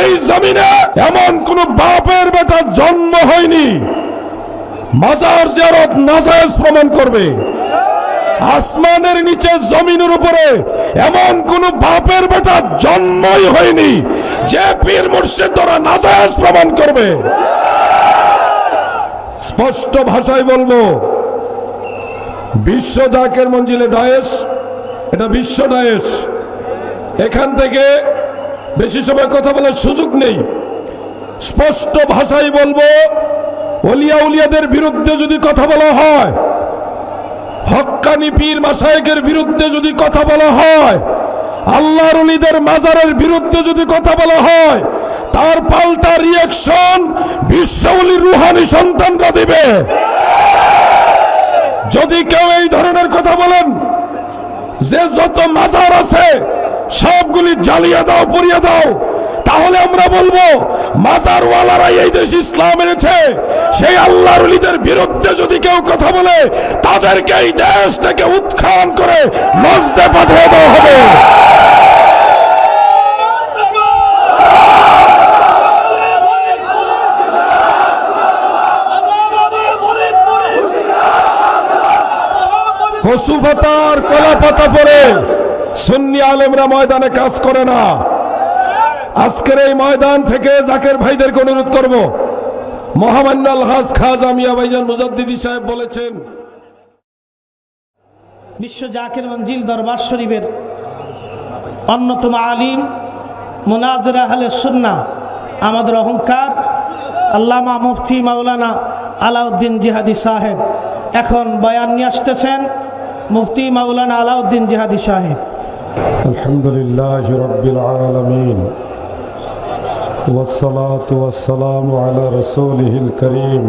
এই জমিনে এমন কোন বাপের বেটার জন্ম হয়নি। মাজার জিয়ারত নাজায়েজ প্রমাণ করবে। আসমানের নিচে জমিনের উপরে এমন কোন বাপের বেটা জন্মই হয়নি, যে পীর মুর্শিদ দ্বারা নাজায়েজ প্রমাণ করবে। স্পষ্ট ভাষায় বলব, বিশ্ব জাকের মঞ্জিলে ডায়েস, এটা বিশ্ব ডায়েস। এখান থেকে বেশি সময় কথা বলার সুযোগ নেই। স্পষ্ট ভাষায় বলব, অলিয়া উলিয়াদের বিরুদ্ধে যদি কথা বলা হয়, হক্কানি পীর মাসায়েকের বিরুদ্ধে যদি কথা বলা হয়, আল্লাহর উলিদের মাজারের বিরুদ্ধে যদি কথা বলা হয়, তার পাল্টা রিয়াকশন বিশ্বলি রুহানি সন্তানরা দিবে। যদি কেউ এই ধরনের কথা বলেন, যে যত মাজার আছে সবগুলি জ্বালিয়ে দাও, পুড়িয়ে দাও। তাহলে আমরা বলব, মাজারওয়ালারা এই দেশ ইসলাম এনেছে। সেই আল্লাহর অলিদের বিরুদ্ধে যদি কেউ কথা বলে, তাদেরকে এই দেশ থেকে উৎখান করে মজদে পাঠিয়ে দেওয়া হবে। কচু পাতার কলা পাতা পরে সুন্নি আলেমরা ময়দানে কাজ করে না। আজকের এই ময়দান থেকে জাকের ভাইদেরকে অনুরোধ করব। মহামান্য আলহাজ খাজা মিয়া ভাইজান মুজাদ্দিদি সাহেব বলেছেন, বিশ্ব জাকের মঞ্জিল দরবার শরীফের অন্যতম আলিম, মোনাজর আহলে সুন্না আমাদের অহংকার, আল্লামা মুফতি মাওলানা আলাউদ্দিন জিহাদি সাহেব। এখন বয়ান নিয়ে আসতেছেন মুফতি মাওলানা আলাউদ্দিন জিহাদি সাহেব। الحمد لله رب العالمين والصلاة والسلام على رسوله الكريم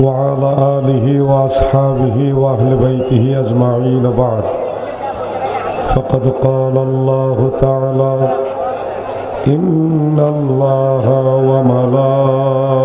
وعلى آله وأصحابه وأهل بيته أجمعين بعد. فقد قال الله تعالى إن الله وملائكته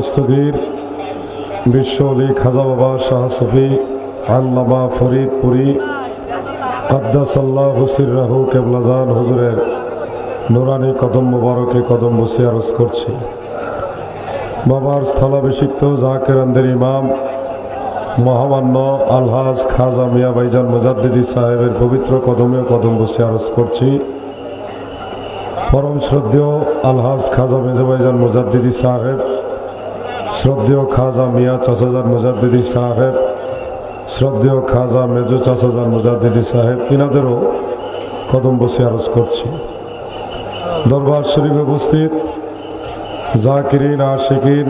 দস্তগীর বিশ্ব অলি খাজা বাবা শাহ সফি, আল্লামা ফরিদপুরি কাদ্দাসাল্লাহ হুসির রাহু কেবলাজান হুজুরের নুরানি কদম মুবারকে কদম বসে আরজ করছি। বাবার স্থলাভিষিক্ত জাকেরানদের ইমাম, মহামান্য আলহাজ খাজা মিয়া ভাইজান মুজাদ্দিদি সাহেবের পবিত্র কদমে কদম বসে আরজ করছি। পরম শ্রদ্ধেয় আলহাজ খাজা মেজা ভাইজান মুজাদ্দিদি সাহেব শ্রদ্ধেয় খাজা মিয়া চাচাজান মুজাদ্দিদি সাহেব, শ্রদ্ধেয় খাজা মেজো চাচাজান মুজাদ্দিদি সাহেব, তিনাদেরও কদম বসে আরজ করছি। দরবার শরীফে উপস্থিত, জাকিরিন, আশিকিন,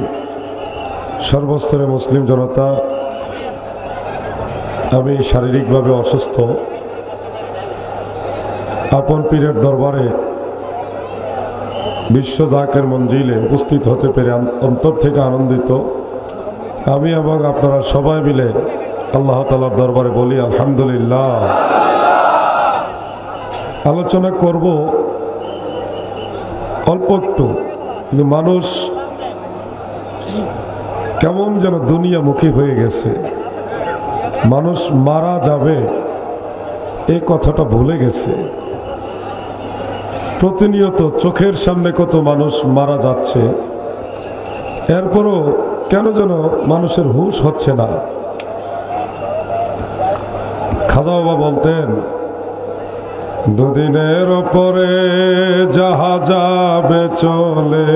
সর্বস্তরে মুসলিম জনতা, আমি শারীরিকভাবে অসুস্থ। আপন পীরের দরবারে বিশ্ব জাকের মঞ্জিলে উপস্থিত হতে পেরে অন্তর থেকে আনন্দিত। আমি এবং আপনারা সবাই মিলে আল্লাহ তালার দরবারে বলি, আলহামদুলিল্লাহ। আলোচনা করব অল্প একটু। কিন্তু মানুষ কেমন যেন দুনিয়ামুখী হয়ে গেছে। মানুষ মারা যাবে এই কথাটা ভুলে গেছে। প্রতিনিয়ত চোখের সামনে কত মানুষ মারা যাচ্ছে, এরপরও কেন যেন মানুষের হুশ হচ্ছে না? খাজা বাবা বলতেন, দুদিনের পরে যাহা যাবে চলে,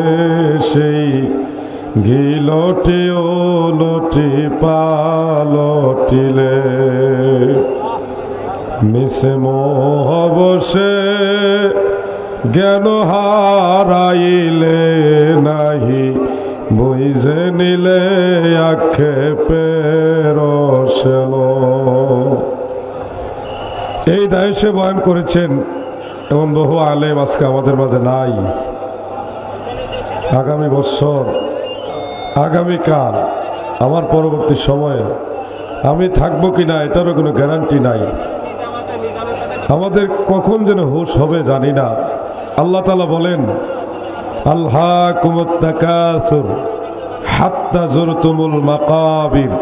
সেই গিলটি লটি পালটিলে। মিশে মোহ বসে জ্ঞান হারাইলে নাহি, বুঝে নিলে আক্ষেপে রসেল। এই দায়সে বয়ান করেছেন এমন বহু আলেম আজকে আমাদের মাঝে নাই। আগামী বছর আগামীকাল আমার পরবর্তী সময়ে আমি থাকব কি না এটারও কোনো গ্যারান্টি নাই। আমাদের কখন যেন হুশ হবে জানি না। আল্লাহ তালা বলেন আল্লাহ মাকাবির।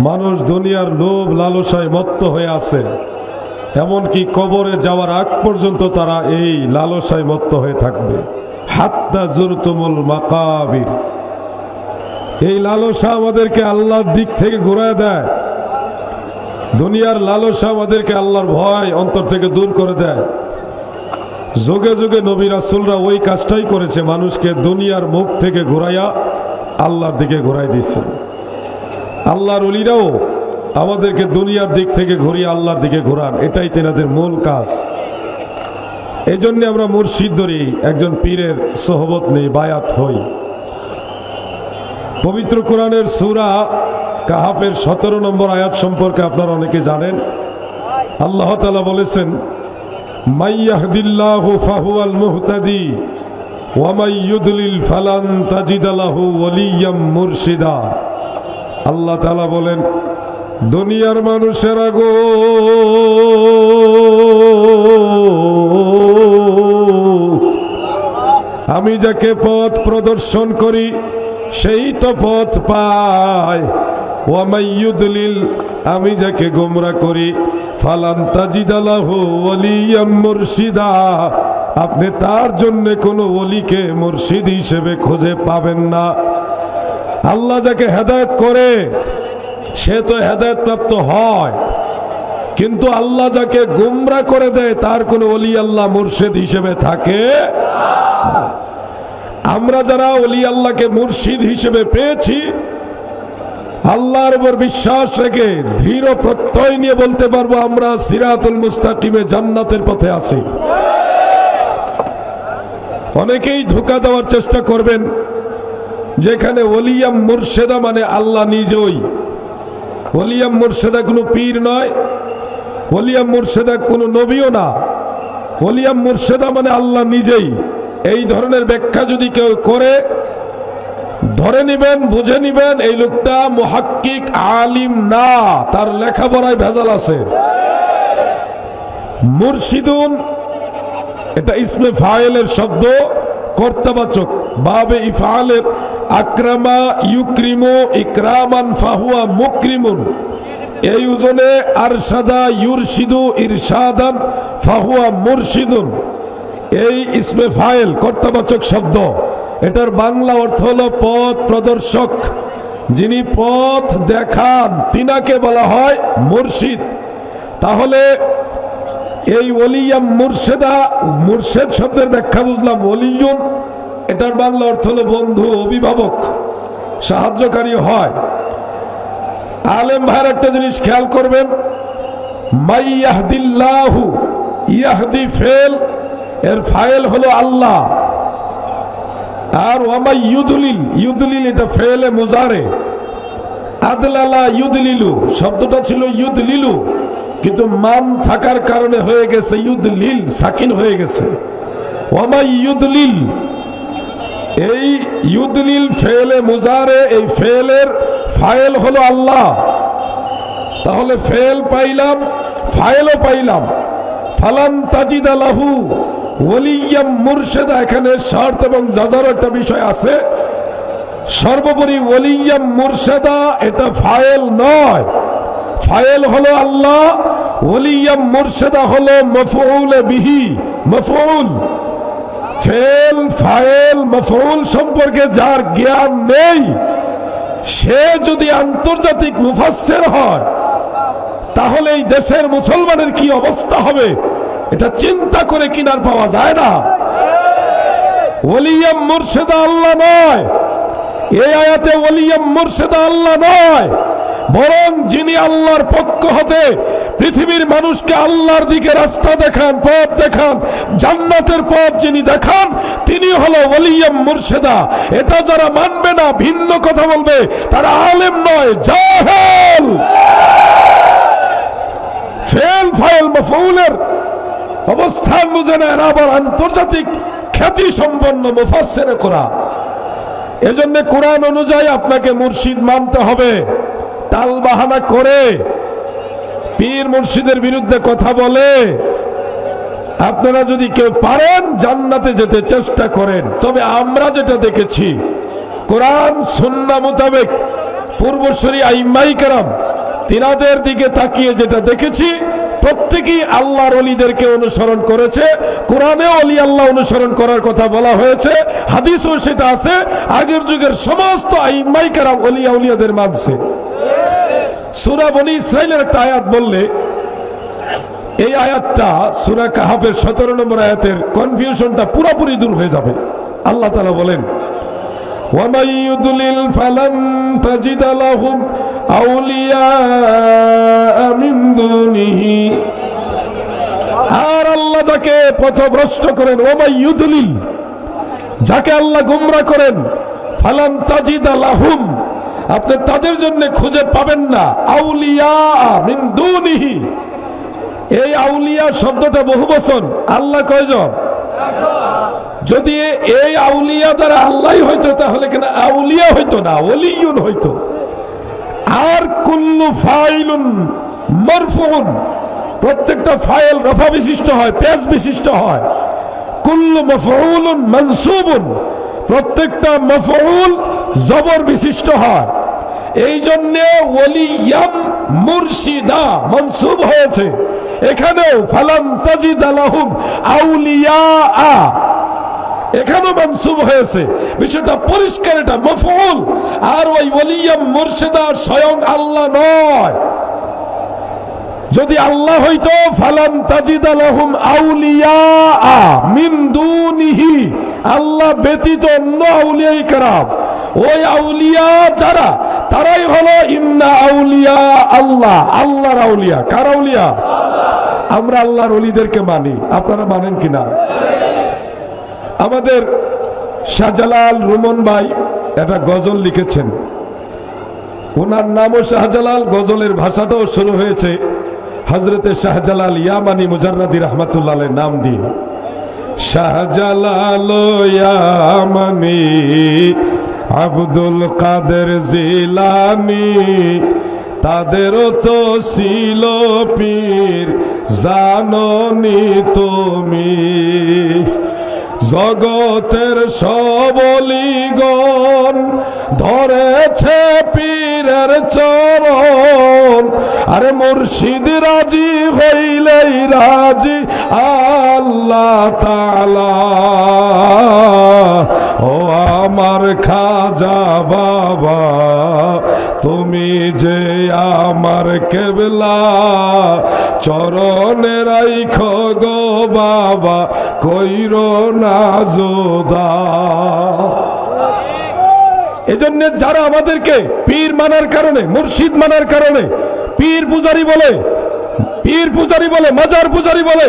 মানুষ দুনিয়ার লোভ লালসায় মত্ত হয়ে আছে, এমনকি কবরে যাওয়ার আগ পর্যন্ত তারা এই লালসায় মত্ত হয়ে থাকবে। হাত্তা জোরতুমুল মাকাবির। এই লালসা আমাদেরকে আল্লাহর দিক থেকে ঘুরায় দেয়। দুনিয়ার লালসা আমাদেরকে আল্লাহর ভয় অন্তর থেকে দূর করে দেয়। যোগে যোগে নবী রাসুলরা ওই কাজটাই করেছে, মানুষকে দুনিয়ার মুখ থেকে ঘুরাইয়া আল্লাহর দিকে ঘুরাই দিয়েছেন। আল্লাহর অলিরাও আমাদেরকে দুনিয়ার দিক থেকে ঘুরিয়ে আল্লাহর দিকে ঘোরান, এটাই তেনাদের মূল কাজ। এই জন্যে আমরা মুর্শিদ ধরি, একজন পীরের সোহবত নেই, বায়াত হই। পবিত্র কোরআনের সুরা কাহাফের সতেরো নম্বর আয়াত সম্পর্কে আপনারা অনেকে জানেন। আল্লাহ তালা বলেছেন মাইয়াহদিল্লাহু ফাহুয়াল মুহতাদি ওয়ামাই ইউদলিল ফালান তাজিদালাহু ওয়ালিয়াম মুর্শিদা। আল্লাহ তালা বলেন, দুনিয়ার মানুষেরা গো, আমি যাকে পথ প্রদর্শন করি, সেই তো পথ পায়। ওয়ামাইয়ুদলিল আমি যাকে গোমরা করি মুর্শিদা। আপনি তার জন্য কোনো অলিকে মুর্শিদ হিসেবে খুঁজে পাবেন না। আল্লাহ যাকে হেদায়েত করে, সে তো হেদায়েত প্রাপ্ত হয়। কিন্তু আল্লাহ যাকে গুমরা করে দেয়, তার কোনো অলি আল্লাহ মুর্শিদ হিসেবে থাকে আমরা যারা অলি আল্লাহকে মুর্শিদ হিসেবে পেয়েছি আল্লাহর উপর বিশ্বাস রেখে ধীর প্রত্যয় নিয়ে বলতে পারব, আমরা সিরাতুল মুস্তাকিমে জান্নাতের পথে আছি। অনেকেই ধোকা দেওয়ার চেষ্টা করবেন, যেখানে ওলিয়াম মুর্শেদা মানে আল্লাহ নিজেই। ওলিয়াম মুর্শেদা কোনো পীর নয়, ওলিয়াম মুর্শেদা কোনো নবীও না। ওলিয়াম মুর্শেদা মানে আল্লাহ নিজেই। এই ধরনের ব্যাখ্যা যদি কেউ করে ধরে নিবেন, বুঝে নিবেন, এই লোকটা মুহাক্কিক, আলিম না। তার লেখাপড়ায় ভেজাল আছে। মুর্শিদুন, এটা ইসমে ফায়েলের শব্দ, কর্তাবাচক। বাবে ইফালের আক্রামা ইউক্রিমু ইকরামান ফাহুয়া মুক্রিমুন। এই ওজনে আরশাদা ইউরশিদু ইরশাদান ফাহুয়া মুরশিদুন। এই ইসমে ফাইল, কর্তাবাচক শব্দ। এটার বাংলা অর্থ হলো পথ প্রদর্শক। যিনি পথ দেখান, তিনাকে বলা হয় মুর্শিদ। তাহলে এই ওলিয়াম মুর্শেদা, মুর্শেদ শব্দের ব্যাখ্যা বুঝলাম, ওলিয়ুন। এটার বাংলা অর্থ হলো বন্ধু, অভিভাবক, সাহায্যকারী হয়। আলেম ভাইয়ের একটা জিনিস খেয়াল করবেন, মাইয়াহদিল্লাহু, ইয়াহদি ফেল এর ফাইল হলো আল্লাহ। আর ওয়ামাই ইউদুলিল ইউদুলিল এটা ফেলে মুজারে। আদলালা ইউদলিলু, শব্দটা ছিল ইউদলিলু, কিন্তু মান থাকার কারণে হয়ে গেছে ইউদলিল, সাকিন হয়ে গেছে। ওয়ামাই ইউদলিল, এই ইউদলিল ফেলে মুজারে, এই ফেলের ফাইল হলো আল্লাহ। তাহলে ফেল পাইলাম, ফাইলও পাইলাম। ফালান তাজিদ আলাহু ওলিয়াম মুর্শেদা, এখানে শর্ত এবং যাজার একটা বিষয় আছে। সর্বোপরি ওলিয়াম মুর্শেদা, এটা ফায়েল নয়। ফায়েল হলো আল্লাহ, ওলিয়াম মুর্শেদা হলো মফউল বিহি, মফউল। ফেল, ফায়েল, মফউল সম্পর্কে যার জ্ঞান নেই, সে যদি আন্তর্জাতিক মুফাসসির হয়, তাহলে এই দেশের মুসলমানের কি অবস্থা হবে? এটা চিন্তা করে কিনার পাওয়া যায় না। ওলিয়াম মুর্শেদা আল্লাহ নয়। এই আয়াতে ওলিয়াম মুর্শেদা আল্লাহ নয়। বরং যিনি আল্লাহর পক্ষ হতে পৃথিবীর মানুষকে আল্লাহর দিকে রাস্তা দেখান, পথ দেখান, জান্নাতের পথ যিনি দেখান, তিনি হলো ওলিয়াম মুর্শেদা। এটা যারা মানবে না, ভিন্ন কথা বলবে, তারা আলেম নয়, জাহেল। ফেল ফাইল মফউলের অবস্থান বুঝে না, আবার আন্তর্জাতিক খ্যাতি সম্পন্ন মুফাসসিরে কোরআন। এজন্য কোরআন অনুযায়ী আপনাকে মুর্শিদ মানতে হবে। তাল বাহানা করে পীর মুর্শিদের বিরুদ্ধে কথা বলে, আপনারা যদি কেউ পারেন জান্নাতে যেতে চেষ্টা করেন। তবে আমরা যেটা দেখেছি, কোরআন, সুন্না মোতাবেক পূর্বশ্বরী আইমাই কারাম তিনাদের দিকে তাকিয়ে যেটা দেখেছি প্রত্যেকেই আল্লাহর অলিদেরকে অনুসরণ করেছে। কোরআনে অলি আল্লাহ অনুসরণ করার কথা বলা হয়েছে। হাদিসও সেটা আছে। আগের যুগের সমস্ত আইমাই কারাম অলিয়া উলিয়াদের মানছে সুরা বনি ইসরায়েলের একটা আয়াত বললে, এই আয়াতটা সুরা কাহাফের সতেরো নম্বর আয়াতের কনফিউশনটা পুরোপুরি দূর হয়ে যাবে। আল্লাহ তালা বলেন ومن يضلل فلن تجد لهم أولياء من دونه আর আল্লাহ যাকে পথভ্রষ্ট করেন ওমাই ইউদলিল যাকে আল্লাহ গুমরা করেন ফালান তাজিদ লাহুম আপনি তাদের জন্য খুঁজে পাবেন না আউলিয়া মিন দুনিহি এই আউলিয়া শব্দটা বহু বছর আল্লাহ কয়জন যদি এই আউলিয়া দ্বারা আল্লাহ হইতো, তাহলে কেন আউলিয়া হইতো না? ওলিউন হইতো। আর কুল্লু ফাইলুন মারফুন প্রত্যেকটা ফাইল রফা বিশিষ্ট হয়, পেজ বিশিষ্ট হয়। কুল্লু মফউলুন মানসুবুন। প্রত্যেকটা মফউল জবর বিশিষ্ট হয়। এই জন্য ওলিয়াম মুর্শিদা মনসুব হয়েছে। এখানেও ফালাম তাজিদ আলাহুম আউলিয়া এখানেও মনসুব হয়েছে। বিষয়টা পরিষ্কার, এটা মফউল আর ওই ওলিয়াম মুর্শিদা স্বয়ং আল্লাহ নয়। যদি আল্লাহ হইতো, ফালান তাজিদ আলাহুম আউলিয়া মিন দুনিহি। আল্লাহ ব্যতীত অন্য আউলিয়াই কারাম। ওই আউলিয়া যারা, তারাই হলো ইন্না আউলিয়া আল্লাহ। আল্লাহর আউলিয়া। কার আউলিয়া? আমরা আল্লাহর অলিদেরকে মানি। আপনারা মানেন কিনা? আমাদের শাহজালাল রুমন ভাই একটা গজল লিখেছেন। ওনার নামও শাহজালাল, গজলের ভাষাটাও শুরু হয়েছে হজরতে শাহজালাল ইয়ামানি মুজাররাদি রহমতুল্লাহ নাম দিয়ে। শাহজালাল ইয়ামানি, আব্দুল কাদের জিলানি তাদেরও তো ছিল পীর, জাননি তুমি। জগতের সবলিগণ ধরেছে পীরের চরণ। আরে মুর্শিদ রাজি হইলেই রাজি আল্লাহ তালা ও আমার খাজা বাবা তুমি যে আমার কেবলা, চরণে রাইখ গো বাবা, কইর না জোদা। এজন্য যারা আমাদেরকে পীর মানার কারণে, মুর্শিদ মানার কারণে, পীর পূজারি বলে, পীর পূজারি বলে, মাজার পূজারি বলে,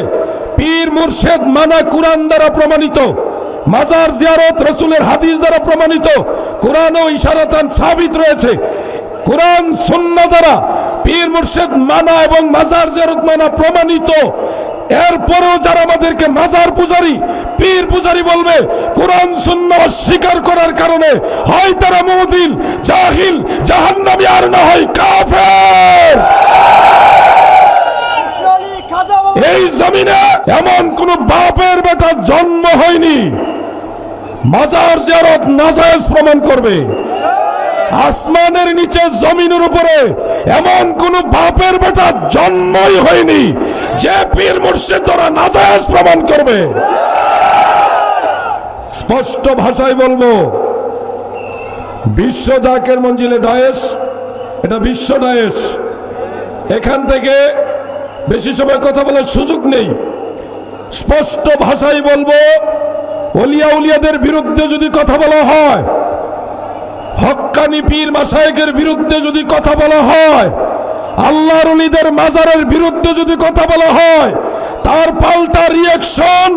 পীর মুর্শেদ মানা কুরআন দ্বারা প্রমাণিত, মাজার জিয়ারত রসুলের হাদিস দ্বারা প্রমাণিত কোরআন ও ইশারাতান সাবিত রয়েছে। কোরআন সুন্ন দ্বারা পীর মুর্শেদ মানা এবং মাজার জিয়ারত মানা প্রমাণিত। এরপরেও যারা আমাদেরকে মাজার পূজারি, পীর পূজারি বলবে, কোরআন শূন্য অস্বীকার করার কারণে হয় তারা মৌদিল জাহিল, জাহান্নামী আর না হয় কাফের। এই জমিনে এমন কোন বাপের বেটার জন্ম হয়নি। মাজার জিয়ারত নাজায়েজ প্রমাণ করবে। আসমানের নিচে, জমিনের উপরে এমন কোন বাপের বেটা জন্মই হয়নি যে পীর মুর্শিদ দ্বারা নাজায়েজ প্রমাণ করবে। স্পষ্ট ভাষায় বলব, বিশ্ব জাকের মঞ্জিলে ডায়েস, এটা বিশ্ব ডায়েস। এখান থেকে বেশি সময় কথা বলার সুযোগ নেই। স্পষ্ট ভাষায় বলব অলিয়া উলিয়াদের বিরুদ্ধে যদি কথা বলা হয় হক্কানি পীর মাসায়েকের বিরুদ্ধে যদি কথা বলা হয়, আল্লাহর উলিদের মাজারের বিরুদ্ধে যদি কথা বলা হয়, তার পাল্টা রিয়াকশন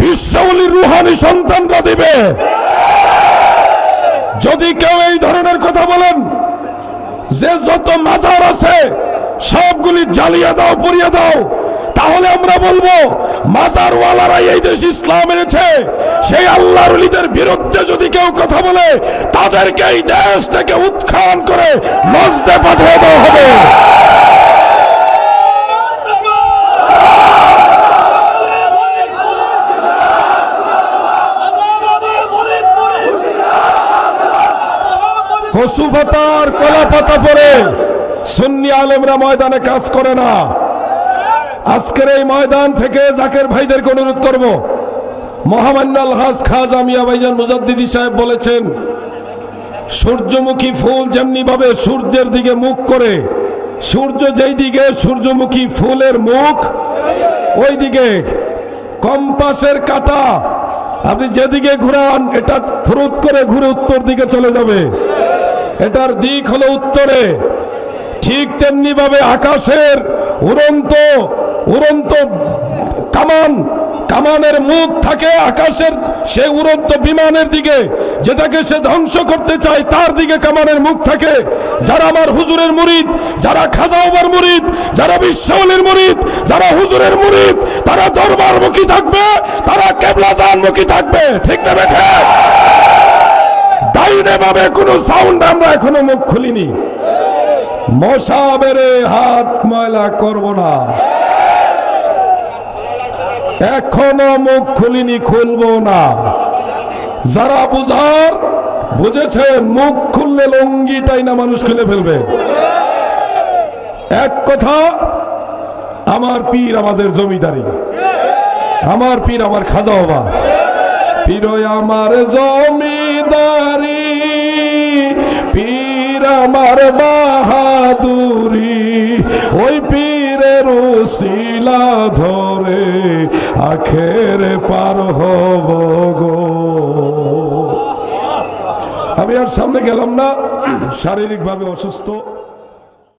বিশ্বউলির রুহানি সন্তানরা দিবে। যদি কেউ এই ধরনের কথা বলেন, যে যত মাজার আছে, সবগুলি জ্বালিয়ে দাও, পুড়িয়ে দাও, তাহলে আমরা বলব মাজারওয়ালারাই এই দেশ ইসলাম এনেছে। সেই আল্লাহর উলিদের বিরুদ্ধে যদি কেউ কথা বলে, তাদেরকে এই দেশ থেকে উৎখান করে মজদে পাঠিয়ে দেওয়া হবে। কচু পাতা আর কলা পাতা পরে সুন্নি আলেমরা ময়দানে কাজ করে না। আজকের এই ময়দান থেকে জাকের ভাইদেরকে অনুরোধ করব। মহামান্য আলহাজ খাজা মিয়া ভাইজান মুজাদ্দিদি সাহেব বলেছেন, সূর্যমুখী ফুল যেমনি ভাবে সূর্যের দিকে মুখ করে, সূর্য যেই দিকে সূর্যমুখী ফুলের মুখ, ওই দিকে কম্পাসের কাটা। আপনি যেদিকে ঘুরান, এটা ফুরুত করে ঘুরে উত্তর দিকে চলে যাবে। এটার দিক হলো উত্তরে। ঠিক তেমনি ভাবে আকাশের উড়ন্ত উড়ন্ত কামান, কামানের মুখ থাকে আকাশের, সে উড়ন্ত বিমানের দিকে, যেটাকে সে ধ্বংস করতে চায়, তার দিকে কামানের মুখ থাকে। যারা আমার হুজুরের মুরিদ, যারা খাজাওবার মুরিদ, যারা বিশ্বলের মুরিদ, যারা হুজুরের মুরিদ, তারা দরবারমুখী থাকবে, তারা কেবলাজানমুখী থাকবে। ঠিক না বেঠে? ডাইনে ভাবে কোনো সাউন্ড আমরা এখনও মুখ খুলিনি। মশা বেড়ে হাত ময়লা করব না। এখনও মুখ খুলিনি, খুলবো না। যারা বুঝার, বুঝেছে, মুখ খুললে লঙ্গিটাই না মানুষ খুলে ফেলবে। এক কথা, আমার পীর আমাদের জমিদারি। আমার পীর আমার খাজা বাবা। পীর আমার জমিদারি। পীর আমার বাহাদুরি। ওই পীরের শিলা ধরে আখের পার হব গো। আমি আর সামনে গেলাম না শারীরিকভাবে অসুস্থ।